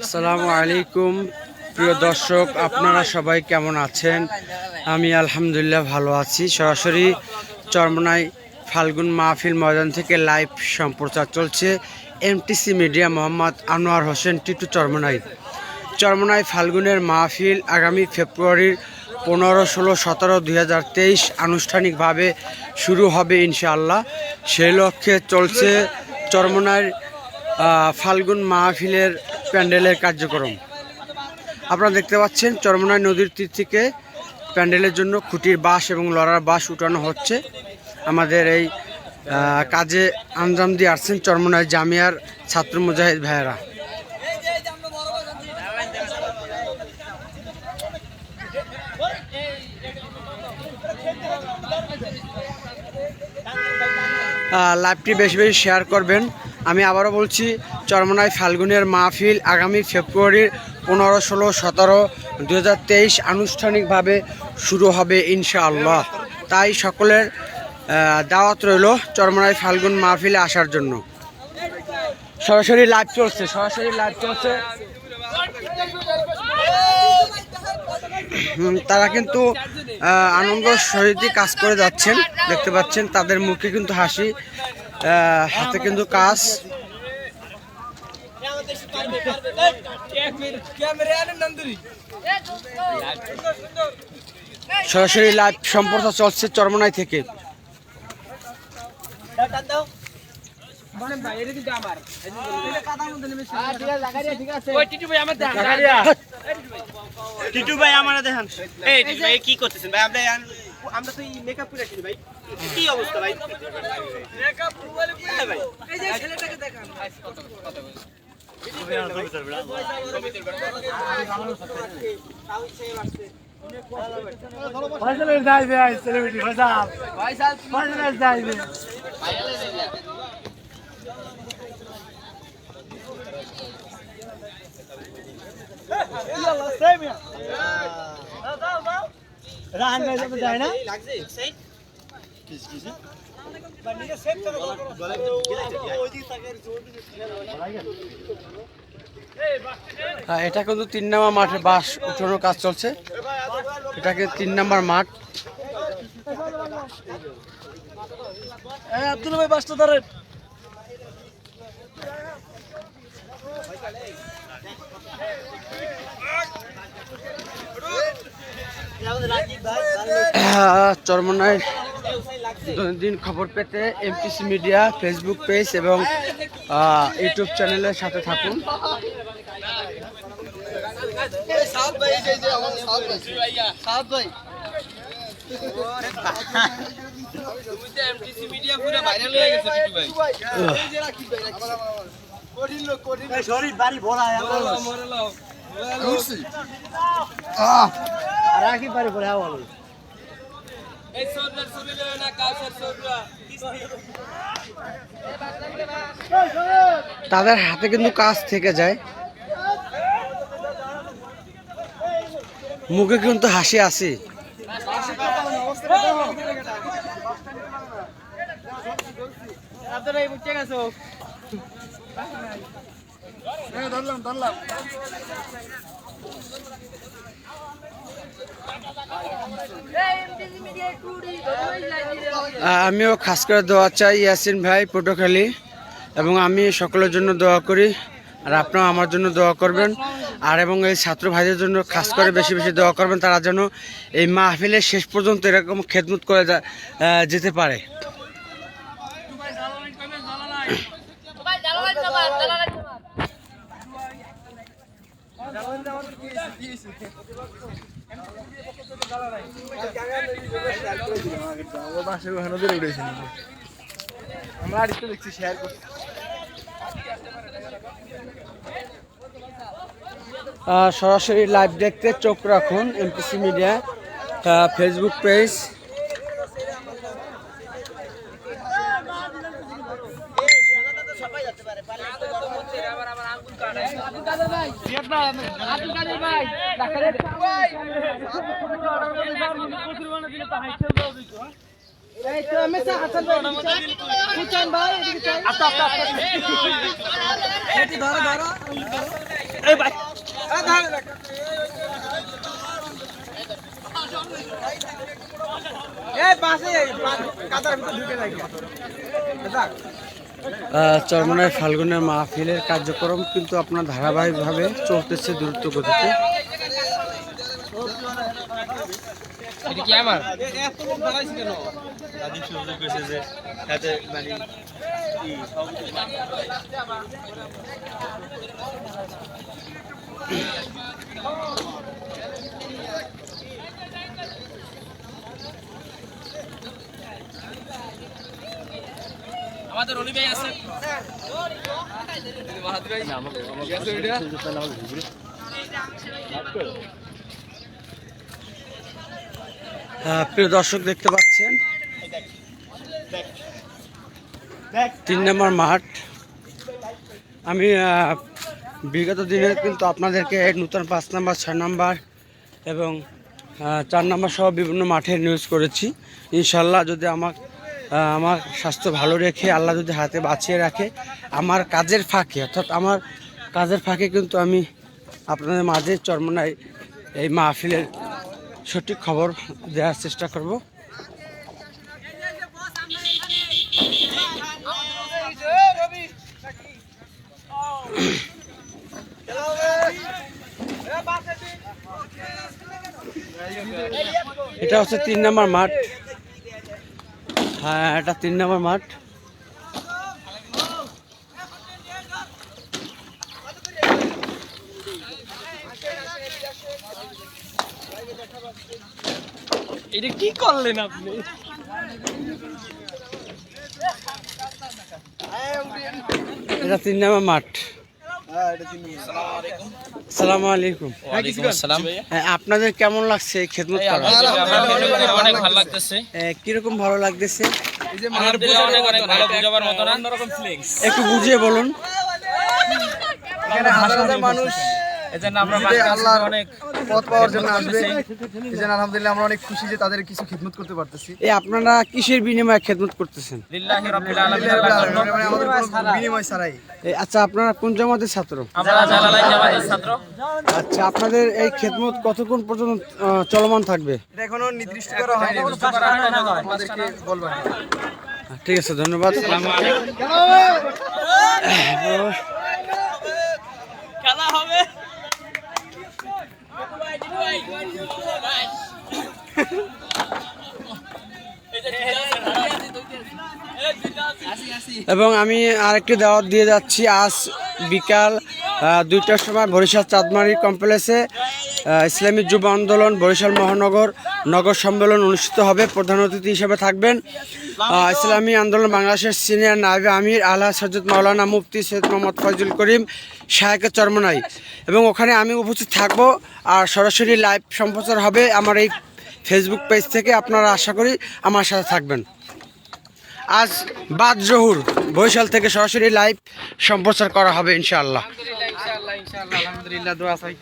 আসসালামু আলাইকুম, প্রিয় দর্শক, আপনারা সবাই কেমন আছেন? আমি আলহামদুলিল্লাহ ভালো আছি। সরাসরি চরমনাই ফাল্গুন মাহফিল ময়দান থেকে লাইভ সম্প্রচার চলছে এমটিসি মিডিয়া মোহাম্মদ আনোয়ার হোসেন টিটু চরমনাই। চরমনাই ফাল্গুনের মাহফিল আগামী ফেব্রুয়ারির পনেরো ষোলো সতেরো দুই হাজার তেইশ আনুষ্ঠানিকভাবে শুরু হবে ইনশাআল্লাহ। সেই লক্ষ্যে চলছে চরমনাইয়ের আহ, ফাল্গুন মাহফিলের প্যান্ডেলের কার্যক্রম। আপনারা দেখতে পাচ্ছেন চরমনাই নদীর তীর থেকে প্যান্ডেলের জন্য খুঁটির বাঁশ এবং লড়ার বাঁশ উঠানো হচ্ছে। আমাদের এই কাজে আঞ্জাম দিয়ে আসছেন চরমনাই জামিয়ার ছাত্র মুজাহিদ ভাইয়েরা। লাইভটি বেশি বেশি শেয়ার করবেন। আমি আবারও বলছি চরমনাই ফাল্গুনের মাহফিল আগামী ফেব্রুয়ারির পনেরো, ষোলো, সতেরো দু হাজার তেইশ আনুষ্ঠানিকভাবে শুরু হবে ইনশাআল্লাহ। তাই সকলের দাওয়াত রইল চরমনায় ফাল্গুন মাহফিলে আসার জন্য। সরাসরি লাইভ চলছে, সরাসরি লাইভ চলছে। তারা কিন্তু আনন্দ সহিতই কাজ করে যাচ্ছেন। দেখতে পাচ্ছেন তাদের মুখে কিন্তু হাসি হাতে কিন্তু কাজ। সরাসরি লাইভ সম্প্রচার চলছে চরমনাই থেকে। টিটু ভাই আমরা দেখান এই টিটু ভাই কি করতেছেন ভাই আমরা আমরা তো মেকআপ করে আসি ভাই কি অবস্থা ভাই মেকআপ ভাই এই যে ছেলেটাকে দেখান ফয়সালের যাইবে আই সেলিব্রিটি ফয়সাল ফয়সালের যাইবে রাহান হ্যাঁ, এটা কিন্তু তিন নম্বর মাঠে বাস উঠানোর কাজ চলছে। এটাকে তিন নম্বর মাঠ। আব্দুল ভাই বাসটা ধরেন। চরমনায় দৈনন্দিন খবর পেতে এমপিসি মিডিয়া ফেসবুক পেজ এবং ইউটিউব চ্যানেলের সাথে থাকুন। মিডিয়া পুরো ভাইরাল হয়ে গেছে ভাই। এই যে রাখি ভাই কঠিন লোক কঠিন শরীর বাড়ি ভরা রাখি পারে ভরা বলো। এই সরদার সুরিলে না কাউসার সরদা তাদের হাতে কিন্তু কাজ থেকে যায়। মুখে কিন্তু হাসি আছে আপনারা এই বুঝতে গেছো। ধরলাম ধরলাম। আমিও খাস করে দোয়া চাই ইয়াসিন ভাই পটুখালি এবং আমি সকলের জন্য দোয়া করি, আর আপনারাও আমার জন্য দোয়া করবেন, আর এবং এই ছাত্র ভাইদের জন্য খাস করে বেশি বেশি দোয়া করবেন, তারা যেন এই মাহফিলের শেষ পর্যন্ত এরকম খেদমত করে যেতে পারে। আমরা আরেকটু দেখছি শেয়ার করছি সরাসরি লাইভ দেখতে চোখ রাখুন এমপিসি মিডিয়া ফেসবুক পেজ সবাই যেতে পারে পারে আবার আমার আঙ্গুল কাটায় এই ভাই আহ, চরমনায় ফাল্গুনের মাহফিলের কার্যক্রম কিন্তু আপনার ধারাবাহিকভাবে চলতেছে দ্রুত গতিতে। আহ, প্রিয় দর্শক দেখতে পাচ্ছেন। তিন নম্বর মাঠ। আমি বিগত দিনে কিন্তু আপনাদেরকে নূতন পাঁচ নাম্বার ছয় নাম্বার এবং চার নাম্বার সহ বিভিন্ন মাঠে নিউজ করেছি। ইনশাল্লাহ যদি আমার আমার স্বাস্থ্য ভালো রেখে আল্লাহ যদি হাতে বাঁচিয়ে রাখে, আমার কাজের ফাঁকে, অর্থাৎ আমার কাজের ফাঁকে কিন্তু আমি আপনাদের মাঝে চরমনায় এই মাহফিলের সঠিক খবর দেওয়ার চেষ্টা করব। এটা হচ্ছে তিন নম্বর মাঠ। এটা তিন নম্বর মাঠ। এটা কি করলেন আপনি? এটা তিন নম্বর মাঠ হ্যাঁ এটা তিন নম্বর সালাম আলাইকুম আসসালাম হ্যাঁ, আপনাদের কেমন লাগছে এই খেদমত অনেক ভালো লাগতেছে। কীরকম ভালো লাগতেছে? এই যে আলহামদুলিল্লাহ অনেক অনেক ভালো বুঝাবার মতো না? একটু বুঝিয়ে বলুন। মানুষ। এজন্য আমরা আল্লাহর অনেক পথ পাওয়ার জন্য আসবে। এই জন্য আলহামদুলিল্লাহ আমরা অনেক খুশি যে তাদের কিছু খিদমত করতে পারতেছি। এই আপনারা কিসের বিনিময়ে খেদমত করতেছেন? লিল্লাহি রাব্বিল আলামিন মানে আমাদের কোনো বিনিময় ছাড়াই। আচ্ছা আপনারা কোন জামাতের ছাত্র? আমরা জালালাইন জামাতের ছাত্র। আচ্ছা আপনাদের এই খেদমত কতক্ষণ পর্যন্ত চলমান থাকবে? এটা এখনও নির্দিষ্ট করা হয়নি। আমাদেরকে বলবেন। ঠিক আছে ধন্যবাদ। খেলা হবে। এবং আমি আরেকটি দাওয়াত দিয়ে যাচ্ছি। আজ বিকাল দুইটার সময় বরিশাল চাঁদমারি কমপ্লেক্সে ইসলামী যুব আন্দোলন বরিশাল মহানগর নগর সম্মেলন অনুষ্ঠিত হবে। প্রধান অতিথি হিসেবে থাকবেন। ইসলামী আন্দোলন বাংলাদেশের সিনিয়র নাইবে আমির আল্লাহ সজ্জদ মাওলানা মুফতি সৈয়দ মোহাম্মদ ফয়জুল করিম শাহেকের চরমনাই। এবং ওখানে আমি উপস্থিত থাকব। আর সরাসরি লাইভ সম্প্রচার হবে আমার এই ফেসবুক পেজ থেকে। আপনারা আশা করি আমার সাথে থাকবেন। আজ বাদ জহুর বরিশাল থেকে সরাসরি লাইভ সম্প্রচার করা হবে ইনশাআল্লাহ। আলহামদুলিল্লাহ দোয়া চাই।